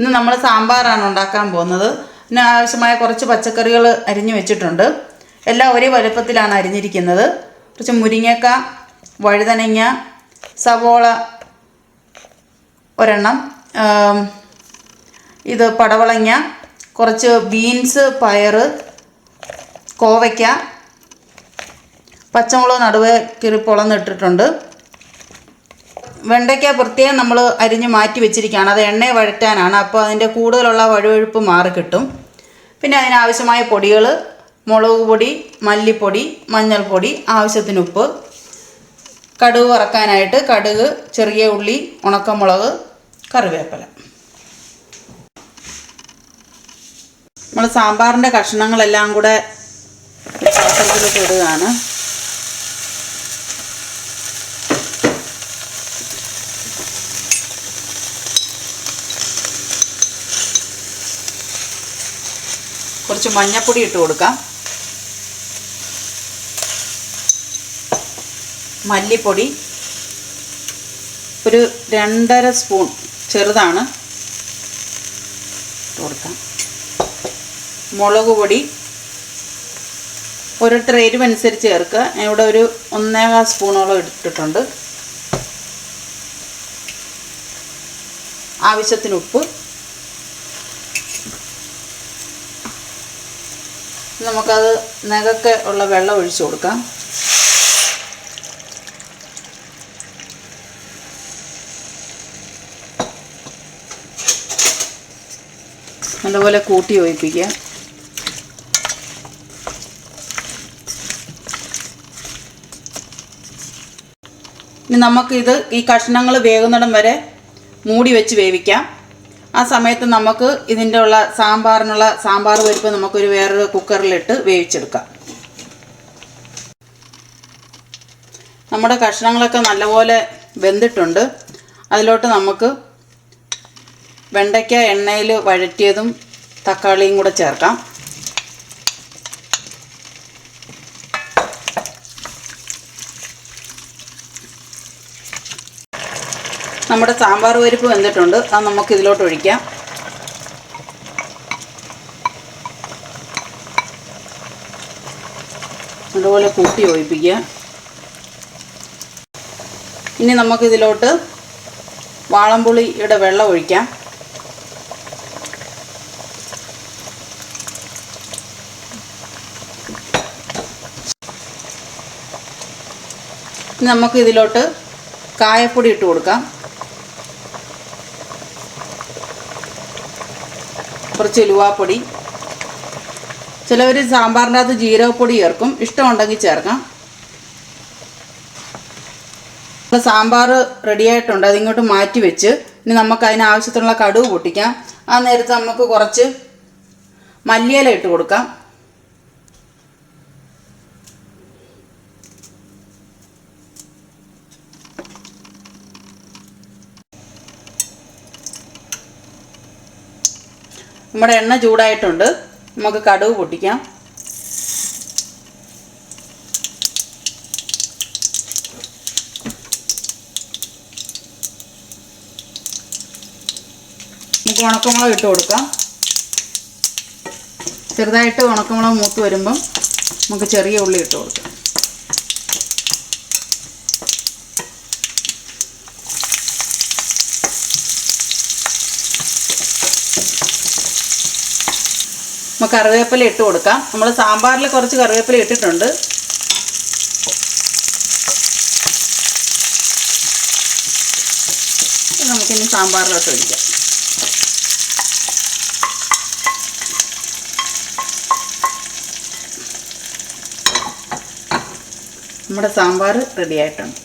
ഇന്ന് നമ്മൾ സാമ്പാറാണ് ഉണ്ടാക്കാൻ പോകുന്നത്. ആവശ്യമായ കുറച്ച് പച്ചക്കറികൾ അരിഞ്ഞു വെച്ചിട്ടുണ്ട്. എല്ലാം ഒരേ വലുപ്പത്തിലാണ് അരിഞ്ഞിരിക്കുന്നത്. കുറച്ച് മുരിങ്ങക്ക വഴുതനങ്ങ സവോള ഒരെണ്ണം ഇത് പടവളങ്ങ കുറച്ച് ബീൻസ് പയർ കോവയ്ക്ക പച്ചമുളക് നടുവേ കീറി പൊളന്നിട്ടിട്ടുണ്ട്. വെണ്ടയ്ക്ക പ്രത്യേകം നമ്മൾ അരിഞ്ഞ് മാറ്റി വെച്ചിരിക്കുകയാണ്. അത് എണ്ണ വഴറ്റാനാണ്. അപ്പോൾ അതിന്റെ കൂടുതലുള്ള വഴുവഴുപ്പ് മാറി കിട്ടും. പിന്നെ അതിനാവശ്യമായ പൊടികൾ മുളക് പൊടി മല്ലിപ്പൊടി മഞ്ഞൾപ്പൊടി ആവശ്യത്തിന് ഉപ്പ് കടുക് വറക്കാനായിട്ട് കടുക് ചെറിയ ഉള്ളി ഉണക്കമുളക് കറിവേപ്പില. നമ്മൾ സാമ്പാറിന്റെ കഷ്ണങ്ങളെല്ലാം കൂടെ പാത്രത്തിലോട്ട് ഇടുകയാണ്. കുറച്ച് മഞ്ഞൾപ്പൊടി ഇട്ട് കൊടുക്കാം. മല്ലിപ്പൊടി ഒരു രണ്ടര സ്പൂൺ ചെറുതാണ് ഇട്ട് കൊടുക്കാം. മുളക് പൊടി ഓരോരുത്തർ എരിവനുസരിച്ച് ചേർക്കുക. ഇവിടെ ഒരു ഒന്നേകാൽ സ്പൂണോളം ഇട്ടിട്ടുണ്ട്. ആവശ്യത്തിന് ഉപ്പ്. നമുക്കത് നഖക്കെ ഉള്ള വെള്ളം ഒഴിച്ചു കൊടുക്കാം. നല്ലപോലെ കൂട്ടി ഒഴിപ്പിക്കുക. ഇനി നമുക്കിത് ഈ കഷ്ണങ്ങൾ വേകുന്നിടം വരെ മൂടി വെച്ച് വേവിക്കാം. ആ സമയത്ത് നമുക്ക് ഇതിന്റെ ഉള്ള സാമ്പാറിനുള്ള സാമ്പാർ പരിപ്പ് നമുക്കൊരു വേറൊരു കുക്കറിലിട്ട് വേവിച്ചെടുക്കാം. നമ്മുടെ കഷ്ണങ്ങളൊക്കെ നല്ലപോലെ വെന്തിട്ടുണ്ട്. അതിലോട്ട് നമുക്ക് വെണ്ടയ്ക്ക എണ്ണയിൽ വഴറ്റിയതും തക്കാളിയും കൂടെ ചേർക്കാം. നമ്മുടെ സാമ്പാർ പരിപ്പ് വെന്തിട്ടുണ്ട്. അത് നമുക്ക് ഇതിലോട്ട് ഒഴിക്കാം. അതുപോലെ കൂട്ടി ഒഴിപ്പിക്കുക. ഇനി നമുക്കിതിലോട്ട് വാളംപുളിയുടെ വെള്ളം ഒഴിക്കാം. ഇനി നമുക്ക് ഇതിലോട്ട് കായപ്പൊടി ഇട്ട് കൊടുക്കാം. കുറച്ച് ഉലുവാപ്പൊടി ചിലവർ സാമ്പാറിന്റെ അകത്ത് ജീരകപ്പൊടി ചേർക്കും. ഇഷ്ടമുണ്ടെങ്കിൽ ചേർക്കാം. സാമ്പാർ റെഡിയായിട്ടുണ്ട് അതിങ്ങോട്ട് മാറ്റി വെച്ച് ഇനി നമുക്ക് അതിന് ആവശ്യത്തിനുള്ള കടുവ് പൊട്ടിക്കാം. ആ നേരത്ത് നമുക്ക് കുറച്ച് മല്ലിയില ഇട്ട് കൊടുക്കാം. നമ്മുടെ എണ്ണ ചൂടായിട്ടുണ്ട്. നമുക്ക് കടുവ് പൊട്ടിക്കാം. നമുക്ക് ഉണക്കമുളക് ഇട്ട് കൊടുക്കാം. ചെറുതായിട്ട് ഉണക്കമുളക് മൂത്ത് വരുമ്പം നമുക്ക് ചെറിയ ഉള്ളി ഇട്ട് കൊടുക്കാം. നമുക്ക് കറിവേപ്പില ഇട്ട് കൊടുക്കാം. നമ്മൾ സാമ്പാറിൽ കുറച്ച് കറിവേപ്പില ഇട്ടിട്ടുണ്ട്. നമുക്കിനി സാമ്പാറിലോട്ട് ഒഴിക്കാം. നമ്മുടെ സാമ്പാർ റെഡി ആയിട്ടുണ്ട്.